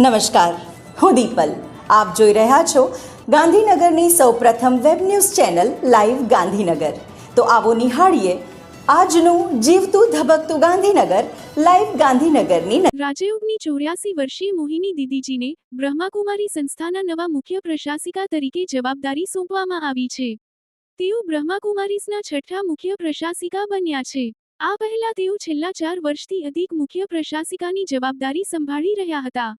નમસ્કાર. હું દીપલ. આપ જોઈ રહ્યા છો ગાંધીનગરની સૌપ્રથમ web news channel live Gandhinagar. તો આવો નિહાળીએ આજનું જીવતું ધબકતું ગાંધીનગર, લાઈવ ગાંધીનગરની રાજયોગની ચોર્યાસી વર્ષીય મોહિની દીદીજીને બ્રહ્માકુમારી સંસ્થાના નવા મુખ્ય પ્રશાસિકા તરીકે જવાબદારી સોંપવામાં આવી છે. તેઓ બ્રહ્માકુમારીસના છઠ્ઠા મુખ્ય પ્રશાસિકા બન્યા છે. આ પહેલા તેઓ છેલ્લા ચાર વર્ષથી અધિક મુખ્ય પ્રશાસિકાની જવાબદારી સંભાળી રહ્યા હતા.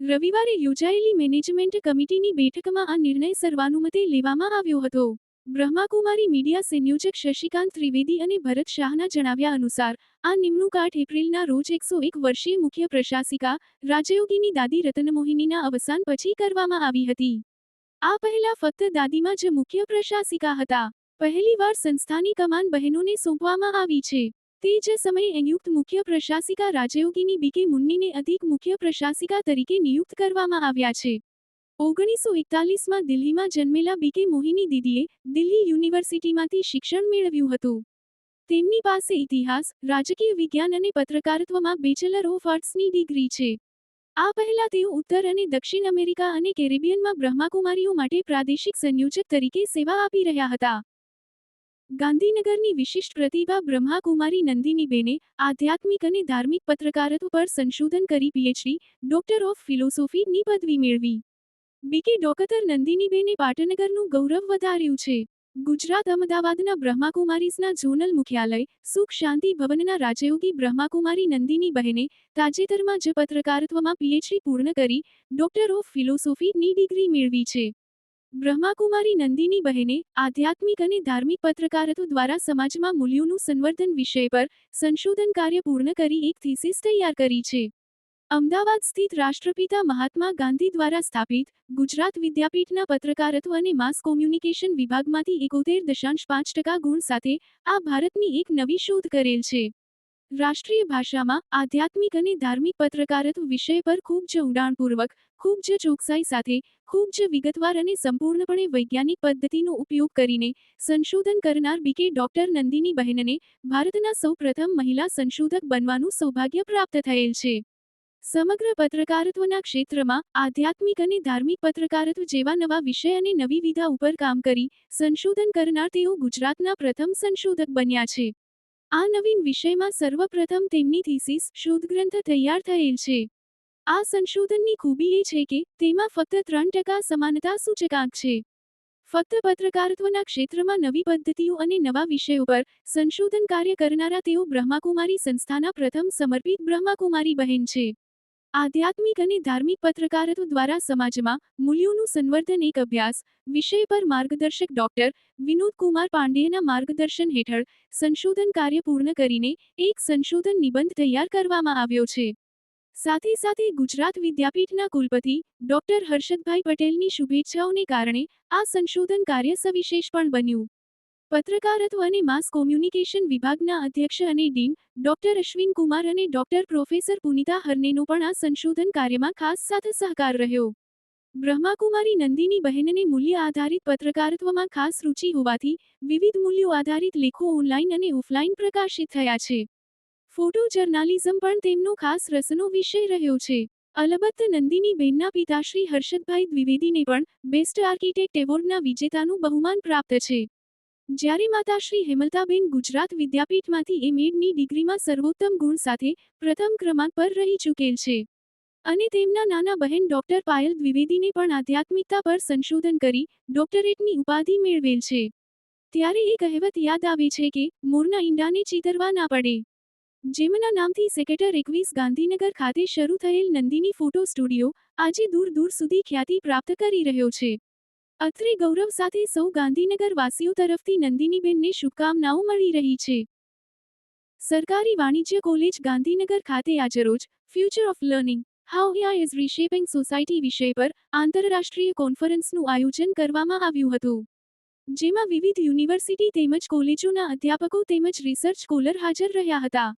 રવિવારે યોજાયેલી મેનેજમેન્ટ કમિટીની બેઠકમાં આ નિર્ણય સર્વાનુમતે લેવામાં આવ્યો હતો. બ્રહ્માકુમારી મીડિયા સંયોજક શશિકાંત ત્રિવેદી અને ભરત શાહના જણાવ્યા અનુસાર, આ નિમણૂક આઠ એપ્રિલના રોજ એકસો એક વર્ષીય મુખ્ય પ્રશાસિકા, રાજયોગીની દાદી રતનમોહિનીના અવસાન પછી કરવામાં આવી હતી. આ પહેલા ફક્ત દાદીમાં જ મુખ્ય પ્રશાસિકા હતા. પહેલીવાર સંસ્થાની કમાન બહેનોને સોંપવામાં આવી છે. તે જ સમયે નિયુક્ત મુખ્ય પ્રશાસિકા રાજયોગીની બીકે મુન્નીને અધિક મુખ્ય પ્રશાસિકા તરીકે નિયુક્ત કરવામાં આવ્યા છે. ઓગણીસો એકતાલીસમાં દિલ્હીમાં જન્મેલા બીકે મોહિની દીદીએ દિલ્હી યુનિવર્સિટીમાંથી શિક્ષણ મેળવ્યું હતું. તેમની પાસે ઇતિહાસ, રાજકીય વિજ્ઞાન અને પત્રકારત્વમાં બેચલર ઓફ આર્ટ્સની ડિગ્રી છે. આ પહેલા તેઓ ઉત્તર અને દક્ષિણ અમેરિકા અને કેરેબિયનમાં બ્રહ્માકુમારીઓ માટે પ્રાદેશિક સંયોજક તરીકે સેવા આપી રહ્યા હતા. ગાંધીનગરની વિશિષ્ટ પ્રતિભા બ્રહ્માકુમારી નંદિનીબેને આધ્યાત્મિક અને ધાર્મિક પત્રકારત્વ પર સંશોધન કરી પીએચડી, ડોક્ટર ઓફ ફિલોસોફીની પદવી મેળવી. બીકે ડોકતર નંદિનીબેને પાટનગરનું ગૌરવ વધાર્યું છે. ગુજરાત અમદાવાદના બ્રહ્માકુમારીઝના ઝોનલ મુખ્યાલય, સુખ શાંતિ ભવનના રાજયોગી બ્રહ્માકુમારી નંદિની બહેને તાજેતરમાં જ પત્રકારત્વમાં પીએચડી પૂર્ણ કરી, ડોક્ટર ઓફ ફિલોસોફીની ડિગ્રી મેળવી છે. બ્રહ્માકુમારી નંદિની બહેને આધ્યાત્મિક અને ધાર્મિક પત્રકારત્વ દ્વારા સમાજમાં મૂલ્યોનું સંવર્ધન વિષય પર સંશોધન કાર્ય પૂર્ણ કરી એક થીસીસ તૈયાર કરી છે. અમદાવાદ સ્થિત રાષ્ટ્રપિતા મહાત્મા ગાંધી દ્વારા સ્થાપિત ગુજરાત વિદ્યાપીઠના પત્રકારત્વ અને માસ કોમ્યુનિકેશન વિભાગમાંથી એકોતેર દશાંશ પાંચ ટકા ગુણ સાથે આ ભારતની એક નવી શોધ કરેલ છે. રાષ્ટ્રીય ભાષામાં આધ્યાત્મિક અને ધાર્મિક પત્રકારત્વ વિષય પર ખૂબ જ ઊંડાણપૂર્વક, ખૂબ જ ચોકસાઈ સાથે, ખૂબ જ વિગતવાર અને સંપૂર્ણપણે વૈજ્ઞાનિક પદ્ધતિનો ઉપયોગ કરીને સંશોધન કરનાર બીકે ડોક્ટર નંદિની બહેનને ભારતના સૌપ્રથમ મહિલા સંશોધક બનવાનું સૌભાગ્ય પ્રાપ્ત થયેલ છે. સમગ્ર પત્રકારત્વના ક્ષેત્રમાં આધ્યાત્મિક અને ધાર્મિક પત્રકારત્વ જેવા નવા વિષય અને નવી વિધા ઉપર કામ કરી સંશોધન કરનાર તેઓ ગુજરાતના પ્રથમ સંશોધક બન્યા છે. આ નવીન વિષયમાં સર્વપ્રથમ તેમની થીસીસ શોધગ્રંથ તૈયાર થયેલ છે. આ સંશોધનની ખૂબી એ છે કે તેમાં ફક્ત ત્રણ ટકા સમાનતા સૂચકાંક છે. ફક્ત પત્રકારત્વના ક્ષેત્રમાં નવી પદ્ધતિઓ અને નવા વિષયો પર સંશોધન કાર્ય કરનારા તેઓ બ્રહ્માકુમારી સંસ્થાના પ્રથમ સમર્પિત બ્રહ્માકુમારી બહેન છે. આધ્યાત્મિક અને ધાર્મિક પત્રકારત્વ દ્વારા સમાજમાં મૂલ્યોનું સંવર્ધન એક અભ્યાસ વિષય પર માર્ગદર્શક ડોક્ટર વિનોદ કુમાર પાંડેના માર્ગદર્શન હેઠળ સંશોધન કાર્ય પૂર્ણ કરીને એક સંશોધન નિબંધ તૈયાર કરવામાં આવ્યો છે. સાથે સાથે ગુજરાત વિદ્યાપીઠના કુલપતિ ડોક્ટર હર્ષદભાઈ પટેલની શુભેચ્છાઓને કારણે આ સંશોધન કાર્ય સવિશેષ પણ બન્યું. પત્રકારત્વ અને માસ કોમ્યુનિકેશન વિભાગના અધ્યક્ષ અને ડીન ડોક્ટર અશ્વિન કુમાર અને ડોક્ટર પ્રોફેસર પુનિતા હરનેનો પણ આ સંશોધન કાર્યમાં ખાસ સાથે સહકાર રહ્યો. બ્રહ્માકુમારી નંદિની બહેનને મૂલ્ય આધારિત પત્રકારત્વમાં ખાસ રુચિ હોવાથી વિવિધ મૂલ્યો આધારિત લેખો ઓનલાઈન અને ઓફલાઈન પ્રકાશિત થયા છે. ફોટો જર્નાલિઝમ પણ તેમનો ખાસ રસનો વિષય રહ્યો છે. અલબત્ત નંદિની બહેનના પિતાશ્રી હર્ષદભાઈ દ્વિવેદીને પણ બેસ્ટ આર્કિટેક્ટ એવોર્ડના વિજેતાનું બહુમાન પ્રાપ્ત છે. જ્યારે માતાશ્રી હેમલતાબેન ગુજરાત વિદ્યાપીઠમાંથી એમએડની ડિગ્રીમાં સર્વોત્તમ ગુણ સાથે પ્રથમ ક્રમાંક પર રહી ચૂકેલ છે અને તેમના નાના બહેન ડોક્ટર પાયલ દ્વિવેદીને પણ આધ્યાત્મિકતા પર સંશોધન કરી ડોક્ટરેટની ઉપાધિ મેળવેલ છે. ત્યારે એ કહેવત યાદ આવે છે કે, મોરના ઈંડાને ચીતરવા ના પડે. જેમના નામથી સેક્રેટર એકવીસ ગાંધીનગર ખાતે શરૂ થયેલ નંદિની ફોટો સ્ટુડિયો આજે દૂર દૂર સુધી ખ્યાતિ પ્રાપ્ત કરી રહ્યો છે. અત્રે ગૌરવ સાથે સૌ ગાંધીનગર વાસીઓ તરફથી નંદિનીબેનને શુભકામનાઓ મળી રહી છે. સરકારી વાણિજ્ય કોલેજ ગાંધીનગર ખાતે આજરોજ future of learning how AI is reshaping society વિષય પર આંતરરાષ્ટ્રીય કોન્ફરન્સનું આયોજન કરવામાં આવ્યું હતું. જેમાં વિવિધ યુનિવર્સિટી તેમજ કોલેજોના અધ્યાપકો તેમજ રિસર્ચ સ્કોલર હાજર રહ્યા હતા.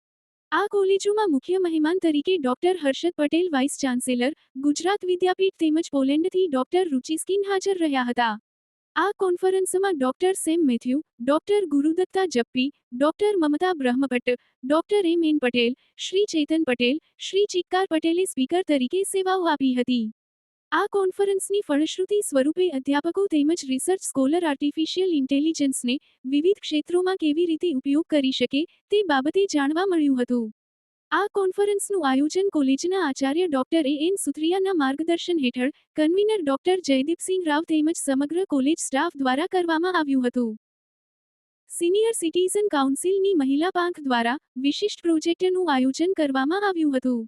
આ કોલેજોમાં મુખ્ય મહેમાન તરીકે doctor Harshad Patel, vice chancellor, Gujarat Vidyapith તેમજ પોલેન્ડથી ડોક્ટર રુચિસ્કિન હાજર રહ્યા હતા. આ કોન્ફરન્સમાં doctor Sam Matthew, doctor Gurudatta Jappi, doctor Mamta Brahmbhatt, doctor M N Patel, Shri Chetan Patel, Shri Chikkar પટેલે સ્પીકર તરીકે સેવાઓ આપી હતી. આ કોન્ફરન્સની ફળશ્રુતિ સ્વરૂપે અધ્યાપકો તેમજ રિસર્ચ સ્કોલર આર્ટિફિશિયલ ઇન્ટેલિજન્સને વિવિધ ક્ષેત્રોમાં કેવી રીતે ઉપયોગ કરી શકે તે બાબતે જાણવા મળ્યું હતું. આ કોન્ફરન્સનું આયોજન કોલેજના આચાર્ય ડોક્ટર એ એન સુત્રિયાના માર્ગદર્શન હેઠળ કન્વીનર ડોક્ટર જયદીપસિંહ રાવ તેમજ સમગ્ર કોલેજ સ્ટાફ દ્વારા કરવામાં આવ્યું હતું. સિનિયર સિટીઝન કાઉન્સિલની મહિલા પાંખ દ્વારા વિશિષ્ટ પ્રોજેક્ટનું આયોજન કરવામાં આવ્યું હતું.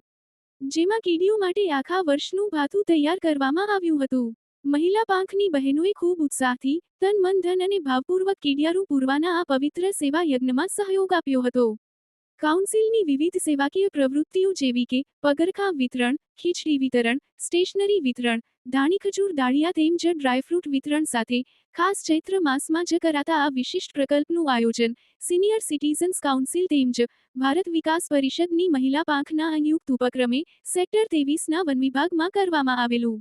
જેમાં કીડીઓ માટે આખા વર્ષનું ભાથું તૈયાર કરવામાં આવ્યું હતું. મહિલા પાંખની બહેનોએ ખૂબ ઉત્સાહથી તન, મન, ધન અને ભાવપૂર્વક કીડિયારું પૂરવાના આ પવિત્ર સેવા યજ્ઞમાં સહયોગ આપ્યો હતો. કાઉન્સિલની વિવિધ સેવાકીય પ્રવૃત્તિઓ જેવી કે પગરખા વિતરણ, ખીચડી વિતરણ, સ્ટેશનરી વિતરણ ધાણીખજૂર દાળિયા તેમજ ડ્રાયફ્રૂટ વિતરણ સાથે ખાસ ચૈત્ર માસમાં જ કરાતા આ વિશિષ્ટ પ્રકલ્પનું આયોજન સિનિયર સિટીઝન્સ કાઉન્સિલ તેમજ ભારત વિકાસ પરિષદની મહિલા પાંખના સંયુક્ત ઉપક્રમે સેક્ટર તેવીસના વન વિભાગમાં કરવામાં આવેલું.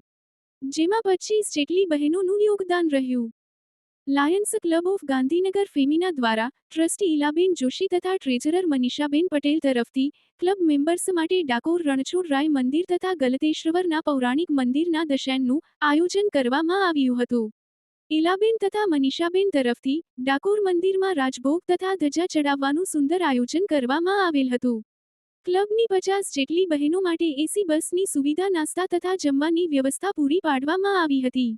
જેમાં પચીસ જેટલી બહેનોનું યોગદાન રહ્યું. Lions club of Gandhinagar Femina દ્વારા ટ્રસ્ટી ઇલાબેન જોશી તથા ટ્રેઝરર મનીષાબેન પટેલ તરફથી ક્લબ મેમ્બર્સ માટે ડાકોર રણછોડ રાય મંદિર તથા ગલતેશ્વરના પૌરાણિક મંદિરના દશાનનું આયોજન કરવામાં આવ્યું હતું. ઇલાબેન તથા મનીષાબેન તરફથી ડાકોર મંદિરમાં રાજભોગ તથા ધજા ચડાવવાનું સુંદર આયોજન કરવામાં આવેલ હતું. ક્લબની પચાસ જેટલી બહેનો માટે એસી બસની સુવિધા, નાસ્તા તથા જમવાની વ્યવસ્થા પૂરી પાડવામાં આવી હતી.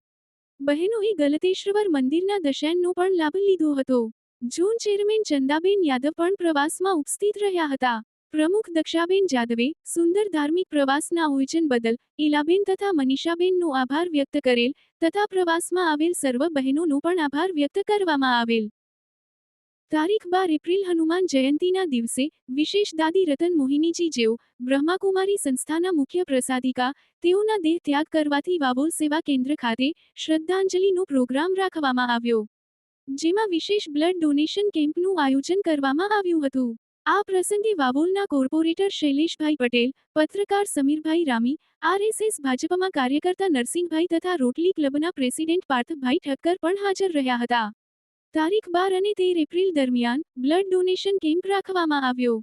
બહેનોએ ગલતેશ્વર મંદિરના દશાનનો પણ લાભ લીધો હતો. ઝોન ચેરમેન ચંદાબેન યાદવ પણ પ્રવાસમાં ઉપસ્થિત રહ્યા હતા. પ્રમુખ દક્ષાબેન જાદવે સુંદર ધાર્મિક પ્રવાસના આયોજન બદલ ઇલાબેન તથા મનીષાબેનનો આભાર વ્યક્ત કરેલ તથા પ્રવાસમાં આવેલ સર્વ બહેનોનો પણ આભાર વ્યક્ત કરવામાં આવેલ. તારીખ બાર એપ્રિલ હનુમાન જયંતીના દિવસે વિશેષ દાદી રતન મોહિનીજી જેઓ બ્રહ્માકુમારી સંસ્થાના મુખ્ય પ્રસાદિકા તેઓના દેહ ત્યાગ કરવાથી વાવોલ સેવા કેન્દ્ર ખાતે શ્રદ્ધાંજલિનો પ્રોગ્રામ રાખવામાં આવ્યો. જેમાં વિશેષ બ્લડ ડોનેશન કેમ્પનું આયોજન કરવામાં આવ્યું હતું. આ પ્રસંગે વાવોલના કોર્પોરેટર શૈલેષભાઈ પટેલ, પત્રકાર સમીરભાઈ રામી, આરએસએસ ભાજપમાં કાર્યકર્તા નરસિંહભાઈ તથા રોટલી ક્લબના પ્રેસિડેન્ટ પાર્થભાઈ ઠક્કર પણ હાજર રહ્યા હતા. તારીખ બાર અને તેર એપ્રિલ દરમિયાન બ્લડ ડોનેશન કેમ્પ રાખવામાં આવ્યો.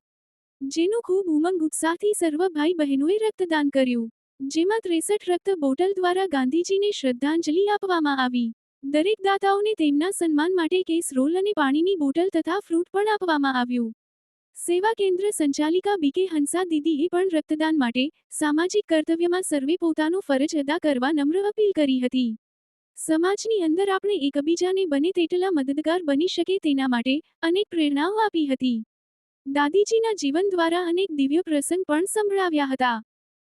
જેનો ખૂબ ઉમંગ ઉત્સાહથી સર્વ ભાઈ બહેનોએ રક્તદાન કર્યું. જેમાં ત્રેસઠ રક્ત બોટલ દ્વારા ગાંધીજીને શ્રદ્ધાંજલિ આપવામાં આવી. દરેક દાતાઓને તેમના સન્માન માટે કેસ રોલ અને પાણીની બોટલ તથા ફ્રૂટ પણ આપવામાં આવ્યું. સેવા કેન્દ્ર સંચાલિકા બીકે હંસા દીદીએ પણ રક્તદાન માટે સામાજિક કર્તવ્યમાં સર્વે પોતાનો ફરજ અદા કરવા નમ્ર અપીલ કરી હતી. સમાજની અંદર આપણે એકબીજાને બને તેટલા મદદગાર બની શકે તેના માટે અનેક પ્રેરણાઓ આપી હતી. દાદીજીના જીવન દ્વારા અનેક દિવ્ય પ્રસંગ પણ સંભળાવ્યા હતા.